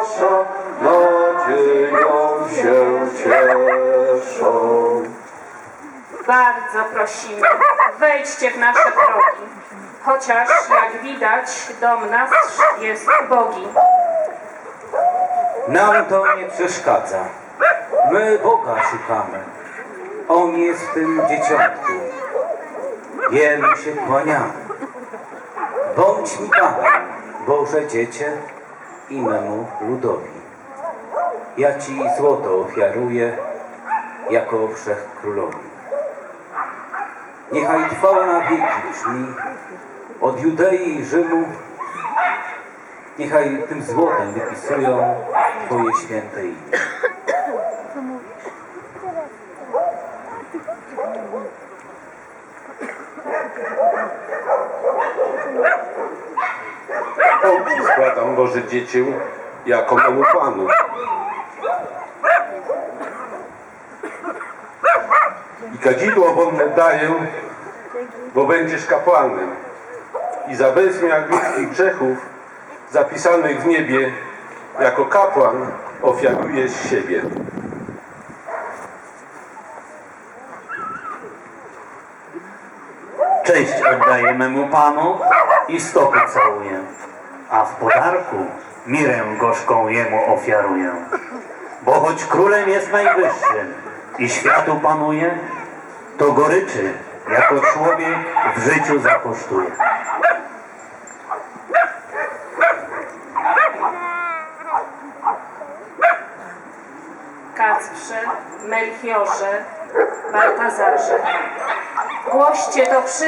nasza nadzieją się cieszą. Bardzo prosimy, wejdźcie w nasze progi, chociaż jak widać dom nasz jest ubogi. Nam to nie przeszkadza. My Boga szukamy. On jest w tym dzieciątku. Jemu się kłaniamy. Bądź mi Panem, Boże Dziecię i memu ludowi. Ja Ci złoto ofiaruję jako wszechkrólowi. Niechaj chwała na wieki brzmi od Judei i Rzymu Niechaj tym złotem wypisują Twoje święte imię. Składam Boże Dziecię jako memu Panu. I kadzidło wonne daję, bo będziesz kapłanem. I za bezmiar ludzkich grzechów zapisanych w niebie jako kapłan ofiarujesz siebie. Cześć oddaję memu Panu i stopy całuję, a w podarku mirę gorzką Jemu ofiaruję. Bo choć królem jest najwyższym i światu panuje, to goryczy jako człowiek w życiu zakosztuje. Kacprze, Melchiorze, Baltazarze, głoście to wszystko.